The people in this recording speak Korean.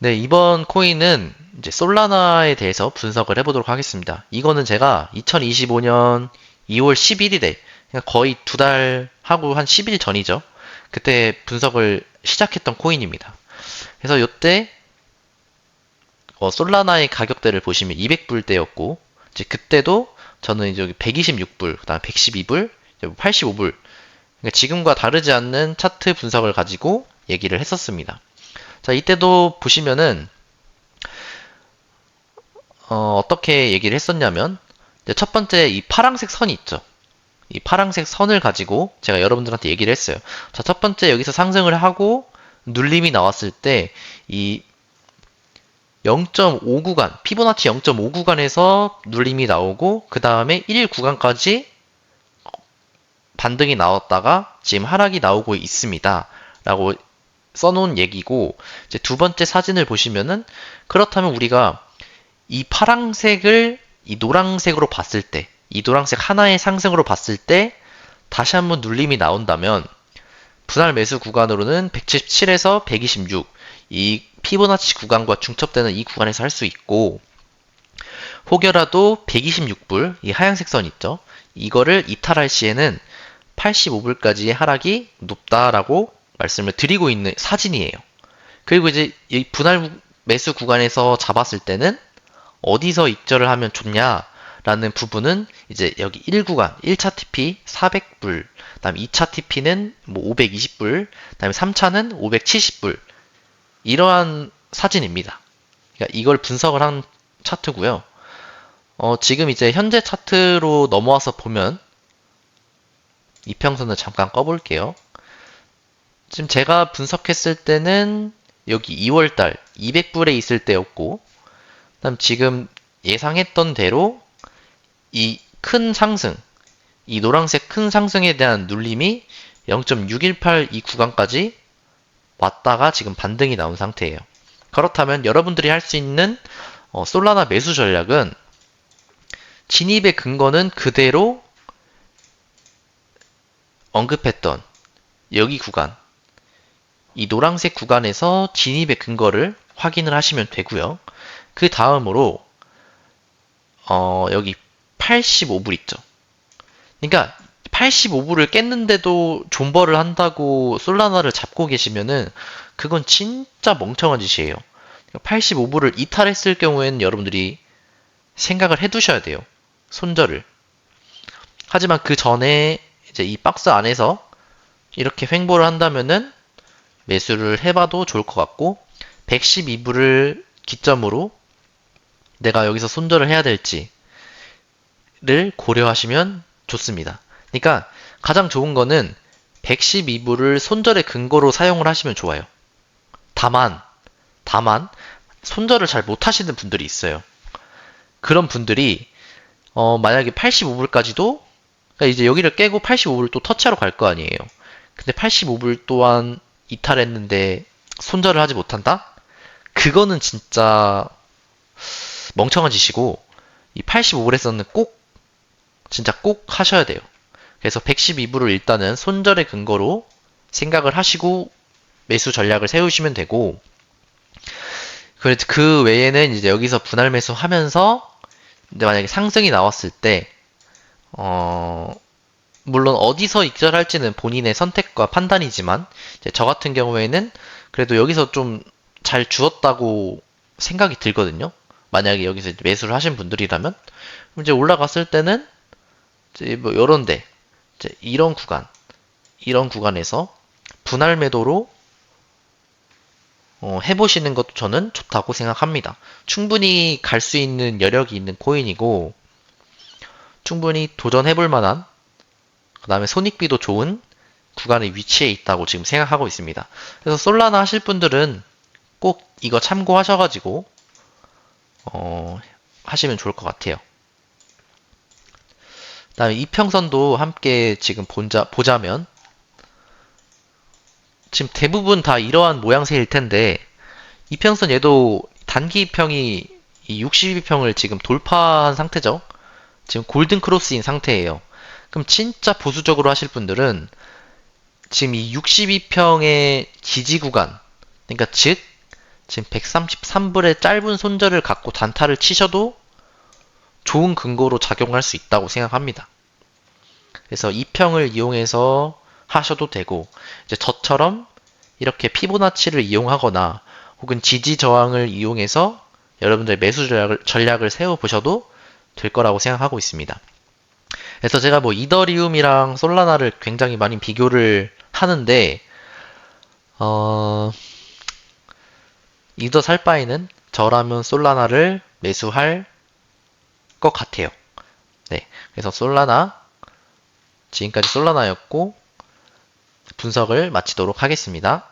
네, 이번 코인은 이제 솔라나에 대해서 분석을 해보도록 하겠습니다. 이거는 제가 2025년 2월 11일에 거의 두 달 하고 한 10일 전이죠. 그때 분석을 시작했던 코인입니다. 그래서 이때 어, 솔라나의 가격대를 보시면 200불대였고 이제 그때도 저는 이제 여기 126불, 그다음 112불, 85불 그러니까 지금과 다르지 않는 차트 분석을 가지고 얘기를 했었습니다. 자, 이때도 보시면은 어, 떻게 얘기를 했었냐면 첫 번째 이 파랑색 선이 있죠. 이 파랑색 선을 가지고 제가 여러분들한테 얘기를 했어요. 자, 첫 번째 여기서 상승을 하고 눌림이 나왔을 때 이 0.5 구간, 피보나치 0.5 구간에서 눌림이 나오고 그 다음에 1 구간까지 반등이 나왔다가 지금 하락이 나오고 있습니다. 라고 써놓은 얘기고 이제 두 번째 사진을 보시면은 그렇다면 우리가 이 파랑색을 이 노랑색으로 봤을 때, 이 노랑색 하나의 상승으로 봤을 때 다시 한번 눌림이 나온다면 분할 매수 구간으로는 177에서 126, 이 피보나치 구간과 중첩되는 이 구간에서 할 수 있고 혹여라도 126불, 이 하얀색 선 있죠? 이거를 이탈할 시에는 85불까지의 하락이 높다라고 말씀을 드리고 있는 사진이에요. 그리고 이제 이 분할 매수 구간에서 잡았을 때는 어디서 익절을 하면 좋냐라는 부분은 이제 여기 1구간 1차 TP 400불, 그다음 2차 TP는 뭐 520불, 그다음에 3차는 570불 이러한 사진입니다. 그러니까 이걸 분석을 한 차트고요. 어, 지금 이제 현재 차트로 넘어와서 보면 이평선을 잠깐 꺼볼게요. 지금 제가 분석했을 때는 여기 2월달 200불에 있을 때였고, 그다음 지금 예상했던 대로 이 큰 상승, 이 노란색 큰 상승에 대한 눌림이 0.618 이 구간까지 왔다가 지금 반등이 나온 상태예요. 그렇다면 여러분들이 할 수 있는 어, 솔라나 매수 전략은 진입의 근거는 그대로 언급했던 여기 구간 이 노란색 구간에서 진입의 근거를 확인을 하시면 되고요. 그 다음으로 어, 여기 85불 있죠. 그러니까 85불을 깼는데도 존버를 한다고 솔라나를 잡고 계시면은 그건 진짜 멍청한 짓이에요. 85불을 이탈했을 경우에는 여러분들이 생각을 해두셔야 돼요. 손절을. 하지만 그 전에 이제 이 박스 안에서 이렇게 횡보를 한다면은 매수를 해봐도 좋을 것 같고 112불을 기점으로 내가 여기서 손절을 해야 될지를 고려하시면 좋습니다. 그러니까 가장 좋은 거는 112불을 손절의 근거로 사용을 하시면 좋아요. 다만 다만 손절을 잘 못하시는 분들이 있어요. 그런 분들이 어, 만약에 85불까지도 그러니까 이제 여기를 깨고 85불 또 터치하러 갈 거 아니에요. 근데 85불 또한 이탈했는데 손절을 하지 못한다? 그거는 진짜 멍청한 짓이고 이 85불에서는 꼭 진짜 꼭 하셔야 돼요. 그래서 112불을 일단은 손절의 근거로 생각을 하시고 매수 전략을 세우시면 되고 그래도 그 외에는 이제 여기서 분할 매수 하면서 만약에 상승이 나왔을 때 어, 물론 어디서 익절할지는 본인의 선택과 판단이지만 저 같은 경우에는 그래도 여기서 좀 잘 주었다고 생각이 들거든요. 만약에 여기서 매수를 하신 분들이라면 이제 올라갔을 때는 이제 뭐 이런데 이런 구간 이런 구간에서 분할 매도로 어, 해보시는 것도 저는 좋다고 생각합니다. 충분히 갈 수 있는 여력이 있는 코인이고 충분히 도전해볼 만한 그 다음에 손익비도 좋은 구간의 위치에 있다고 지금 생각하고 있습니다. 그래서 솔라나 하실 분들은 꼭 이거 참고하셔가지고 어, 하시면 좋을 것 같아요. 그 다음에 이평선도 함께 지금 본자, 보자면 지금 대부분 다 이러한 모양새일 텐데 이평선 얘도 단기 이평이 62평을 지금 돌파한 상태죠. 지금 골든 크로스인 상태예요. 그럼 진짜 보수적으로 하실 분들은 지금 이 62평의 지지 구간, 그러니까 즉, 지금 133불의 짧은 손절을 갖고 단타를 치셔도 좋은 근거로 작용할 수 있다고 생각합니다. 그래서 이 평을 이용해서 하셔도 되고, 이제 저처럼 이렇게 피보나치를 이용하거나 혹은 지지 저항을 이용해서 여러분들의 매수 전략을, 전략을 세워 보셔도 될 거라고 생각하고 있습니다. 그래서 제가 뭐 이더리움이랑 솔라나를 굉장히 많이 비교를 하는데, 어, 이더 살 바에는 저라면 솔라나를 매수할 것 같아요. 네. 그래서 솔라나, 지금까지 솔라나였고, 분석을 마치도록 하겠습니다.